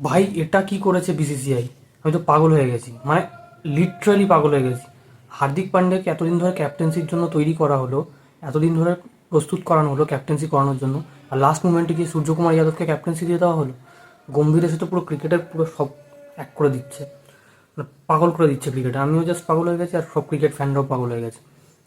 ভাই, এটা কি করেছে বিসিসিআই আমি তো পাগল হয়ে গেছি। মানে লিটারালি পাগল হয়ে গেছি। হার্দিক পান্ডেকে এতদিন ধরে ক্যাপ্টেন্সির জন্য তৈরি করা হলো, এতদিন ধরে প্রস্তুত করানো হলো ক্যাপ্টেন্সি করানোর জন্য। আর লাস্ট মুমেন্টে গিয়ে সূর্যকুমার যাদবকে ক্যাপ্টেন্সি দিয়ে দেওয়া হলো। গম্ভীর এসে তো পুরো ক্রিকেটের পুরো সব এক করে দিচ্ছে। মানে পাগল করে দিচ্ছে ক্রিকেট। আমিও জাস্ট পাগল হয়ে গেছি আর সব ক্রিকেট ফ্যানরাও পাগল হয়ে গেছে।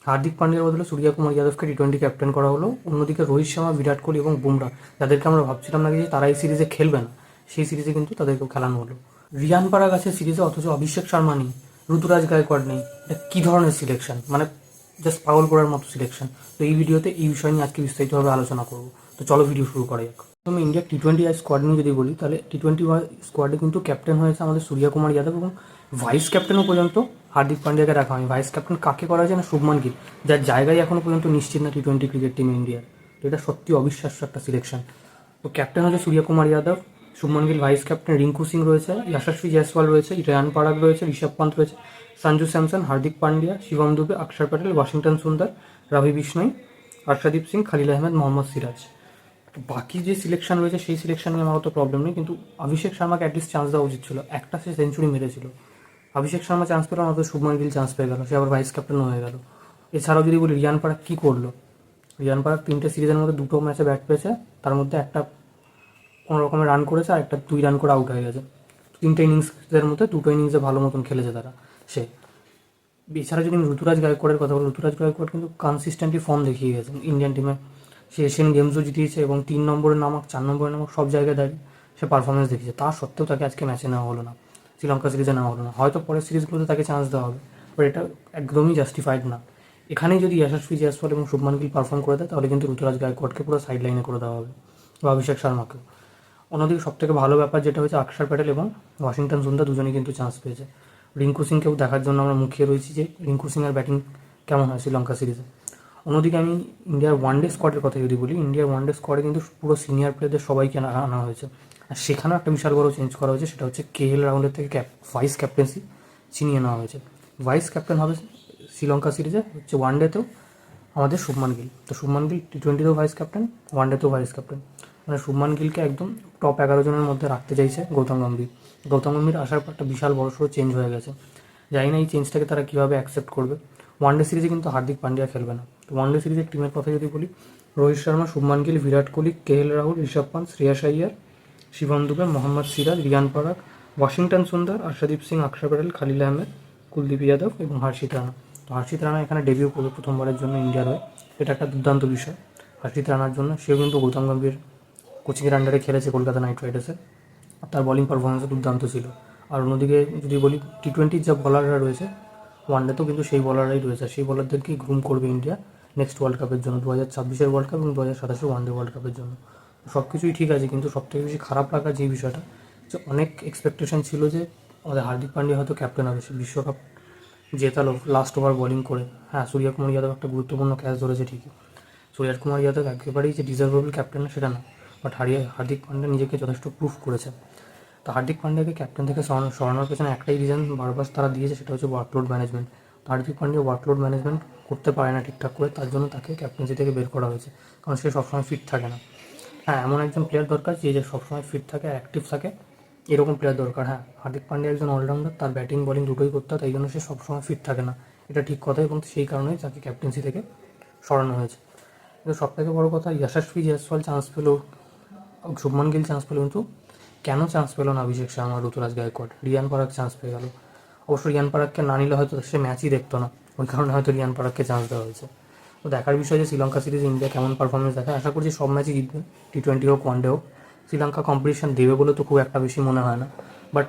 হার্দিক পান্ডিয়ার বদলে সূর্যকুমার যাদবকে টি টোয়েন্টি ক্যাপ্টেন করা হলো। অন্যদিকে রোহিত শর্মা, বিরাট কোহলি এবং বুমরা, যাদেরকে আমরা ভাবছিলাম না যে তারা এই সিরিজে খেলবে না। সেই সিরিজে কিন্তু তাদেরকেও খেলানো হলো। রিয়ান পারাগ আছে সিরিজে, অথচ অভিষেক শর্মা নেই, ঋতুরাজ গায়কোয়াড় নেই। এটা কী ধরনের সিলেকশন মানে জাস্ট পাগল করার মতো সিলেকশন তো এই ভিডিওতে এই বিষয় নিয়ে আজকে বিস্তারিতভাবে আলোচনা করব। তো চলো ভিডিও শুরু করা যাক। আমি ইন্ডিয়া টি টোয়েন্টি স্কোয়াড নিয়ে যদি বলি, তাহলে টি টোয়েন্টি স্কোয়াডে কিন্তু ক্যাপ্টেন হয়েছে আমাদের সূর্যকুমার যাদব এবং ভাইস ক্যাপ্টেনও পর্যন্ত হার্দিক পান্ডিয়াকে রাখা হয় ভাইস ক্যাপ্টেন কাকে করা হয়েছে না? শুভমান গিল, যার জায়গায় এখনও পর্যন্ত নিশ্চিত না টি টোয়েন্টি ক্রিকেট টিম ইন্ডিয়ার তো এটা সত্যি অবিশ্বাস্য একটা সিলেকশন তো ক্যাপ্টেন হচ্ছে সূর্যকুমার যাদব শুভমান গিল ভাইস ক্যাপ্টেন রিঙ্কু সিং রয়েছে যশস্বী জয়সওয়াল রয়েছে রেয়ান পারাগ রয়েছে ঋষভ পান্ত রয়েছে সঞ্জু স্যামসন হার্দিক পান্ডিয়া শিবম দুবে অক্ষর প্যাটেল ওয়াশিংটন সুন্দর রবি বিষ্ণই হর্ষদীপ সিং খালিল আহমেদ মোহাম্মদ সিরাজ বাকি যে সিলেকশন রয়েছে, সেই সিলেকশন নিয়ে আমার অত প্রবলেম নেই, কিন্তু অভিষেক শর্মাকে অ্যাটলিস্ট চান্স দেওয়া উচিত ছিল। একটা সে সেঞ্চুরি মেরেছিল। অভিষেক শর্মা চান্স পেল না তো শুভমান গিল চান্স পেয়ে গেল, সে আবার ভাইস ক্যাপ্টেন হয়ে গেল। এছাড়াও যদি বলি রিয়ান পারাগ কী করল? রিয়ান পারাগ তিনটে সিরিজের মধ্যে দুটো ম্যাচে ব্যাট পেয়েছে, তার মধ্যে একটা কোনো রকমের রান করেছে আর একটা দুই রান করে আউট হয়ে গেছে। তিনটে ইনিংসের মধ্যে দুটো ইনিংসে ভালো মতন খেলেছে তারা, সে। এছাড়া যদি আমি ঋতুরাজ গায়কোয়াড়ের কথা বলি, ঋতুরাজ গায়কোয়াড় কিন্তু কনসিস্টেন্টলি ফর্ম দেখিয়ে গেছে ইন্ডিয়ান টিমে সে এশিয়ান গেমসও জিতিয়েছে এবং তিন নম্বরের নামক, চার নম্বরের নামক সব জায়গায় দাঁড়িয়ে সে পারফরমেন্স দেখিয়েছে। তা সত্ত্বেও তাকে আজকে ম্যাচে নেওয়া হলো না। শ্রীলঙ্কা সিরিজে নেওয়া হলো না। হয়তো পরের সিরিজগুলোতে তাকে চান্স দেওয়া হবে বাট এটা একদমই জাস্টিফাইড না। এখানেই যদি যশস্বী জয়সওয়াল এবং শুভমান গিল পারফর্ম করে দেয়, তাহলে কিন্তু ঋতুরাজ গায়কোয়াড়কে পুরো সাইড লাইনে করে দেওয়া হবে। বা অভিষেক শর্মাকেও। অন্যদিকে সবথেকে ভালো ব্যাপার যেটা হচ্ছে অক্ষর প্যাটেল এবং ওয়াশিংটন সুন্দর দুজনেই কিন্তু চান্স পেয়েছে। রিঙ্কু সিংকেও দেখার জন্য আমরা মুখিয়ে রয়েছি যে রিঙ্কু সিংয়ের ব্যাটিং কেমন হয় শ্রীলঙ্কা সিরিজে অন্যদিকে আমি ইন্ডিয়ার ওয়ানডে স্কোয়াডের কথা যদি বলি ইন্ডিয়ার ওয়ানডে স্কোয়াডে কিন্তু পুরো সিনিয়র প্লেয়ারদের সবাইকে আনা হয়েছে। আর সেখানেও একটা বিশাল বড় চেঞ্জ করা হয়েছে, সেটা হচ্ছে কে এল রাহুলের থেকে ক্যাপ ভাইস ক্যাপ্টেন্সি ছিনিয়ে নেওয়া হয়েছে। ভাইস ক্যাপ্টেন হবে শ্রীলঙ্কা সিরিজে হচ্ছে ওয়ানডেতেও আমাদের শুভমান গিল। তো শুভমান গিল টি টোয়েন্টিতেও ভাইস ক্যাপ্টেন ওয়ান ওয়ানডেতেও ভাইস ক্যাপ্টেন মানে শুভমান গিলকে একদম টপ এগারো জনের মধ্যে রাখতে চাইছে গৌতম গম্ভীর। গৌতম গম্ভীর আসার পর একটা বিশাল বড় সড়ো চেঞ্জ হয়ে গেছে। জানি না এই চেঞ্জটাকে তারা কীভাবে অ্যাকসেপ্ট করবে। ওয়ানডে সিরিজে কিন্তু হার্দিক পান্ডিয়া খেলবে না। তো ওয়ানডে সিরিজের টিমের কথা যদি বলি, রোহিত শর্মা, শুভমান গিল, বিরাট কোহলি কে এল রাহুল, ঋষভ পান্ত শ্রেয়াস আইয়ার শিবম দুবে, মোহাম্মদ সিরাজ, রিয়ান পরাগ ওয়াশিংটন সুন্দর হর্ষদীপ সিং অক্ষর প্যাটেল, খালিল আহমেদ, কুলদীপ যাদব এবং হর্ষিত রানা। তো হর্ষিত রানা এখানে ডেবিউ করবে প্রথমবারের জন্য ইন্ডিয়ার হয়ে। এটা একটা দুর্দান্ত বিষয়। হর্ষিত রানার জন্য সেও কিন্তু গৌতম গম্ভীর কোচিংয়ের আন্ডারে খেলেছে কলকাতা নাইট রাইডার্সে। তার বলিং পারফরমেন্সও দুর্দান্ত ছিল। আর অন্যদিকে যদি বলি টি টোয়েন্টির যা বলাররা রয়েছে, ওয়ানডেতেও কিন্তু সেই বলাররাই রয়েছে। সেই বলারদেরকেই গ্রুম করবে ইন্ডিয়া নেক্সট ওয়ার্ল্ড কাপের জন্য দু হাজার ছাব্বিশের ওয়ার্ল্ড কাপ এবং দু হাজার সাতাশের ওয়ানডে ওয়ার্ল্ড কাপের জন্য। সব কিছুই ঠিক আছে, কিন্তু সবথেকে বেশি খারাপ লাগা যে বিষয়টা, যে অনেক এক্সপেকটেশন ছিল যে আমাদের হার্দিক পান্ডিয়া হয়তো ক্যাপ্টেন হবে, সে বিশ্বকাপ জেতালো লাস্ট ওভার বোলিং করে। হ্যাঁ সূর্যকুমার যাদব একটা গুরুত্বপূর্ণ ক্যাচ ধরেছে ঠিকই। সূর্যকুমার যাদব একেবারেই যে ডিজার্ভেবল ক্যাপ্টেন সেটা না। বাট হারিয়ে হার্দিক পান্ডিয়া নিজেকে যথেষ্ট প্রুফ করেছে। তো হার্দিক পান্ডিয়াকে ক্যাপ্টেন থেকে সরানো, সরানোর পেছনে একটাই রিজন বারবার তারা দিয়েছে, সেটা হচ্ছে workload management Hardik Pandya workload management করতে পারে না ঠিকঠাক করে, তার জন্য তাকে ক্যাপ্টেন্সি থেকে বের করা হয়েছে। কারণ সে সবসময় ফিট থাকে না। হ্যাঁ এমন একজন প্লেয়ার দরকার যে যে সবসময় ফিট থাকে অ্যাক্টিভ থাকে, এরকম প্লেয়ার দরকার। হ্যাঁ হার্দিক পান্ডিয়া একজন অলরাউন্ডার তার ব্যাটিং বলিং দুটোই করতে হয়, তাই জন্য সে সবসময় ফিট থাকে না। এটা ঠিক কথা এবং সেই কারণেই তাকে ক্যাপ্টেন্সি থেকে সরানো হয়েছে। কিন্তু সব থেকে বড়ো কথা যশস্বী জয়সওয়াল চান্স পেল শুভমান গিল চান্স পেল কিন্তু কেন চান্স পেল না অভিষেক শর্মা ঋতুরাজ গায়কোয়াড় রিয়ান পারাগ চান্স পেয়ে গেল। অবশ্য রিয়ান পারাগকে না নিলে হয়তো সে ম্যাচই দেখতো না। ওই কারণে হয়তো রিয়ান পারাগকে চান্স দেওয়া হয়েছে। তো দেখার বিষয় যে শ্রীলঙ্কা সিরিজ ইন্ডিয়া কেমন পারফরমেন্স দেখায়, আশা করছি সব ম্যাচই জিতবে। টি টোয়েন্টি হোক ওয়ান ডে হোক। শ্রীলঙ্কা কম্পিটিশন দেবে বলে তো খুব একটা বেশি মনে হয় না। বাট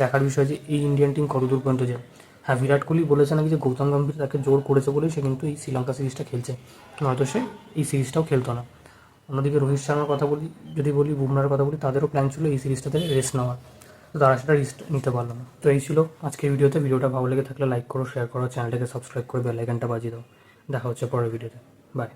দেখার বিষয় যে এই ইন্ডিয়ান টিম কতদূর পর্যন্ত যায়। হ্যাঁ বিরাট কোহলি বলেছে নাকি যে গৌতম গম্ভীর তাকে জোর করেছে বলেই সে কিন্তু এই শ্রীলঙ্কা সিরিজটা খেলছে। নয়তো সে এই সিরিজটাও খেলতো না। অন্যদিকে রোহিত শর্মার কথা বলি, যদি বলি বুমরার কথা বলি, তাদেরও প্ল্যান ছিল এই সিরিজটাতে রেস্ট নেওয়ার। তো তারা সেটা রেস্ট নিতে পারল না। তো এই ছিল আজকের ভিডিওতে। ভিডিওটা ভালো লেগে থাকলে লাইক করো শেয়ার করো চ্যানেলটাকে সাবস্ক্রাইব করে বেলাইকানটা বাজিয়ে দাও। দেখা হচ্ছে পরের ভিডিওতে। বাই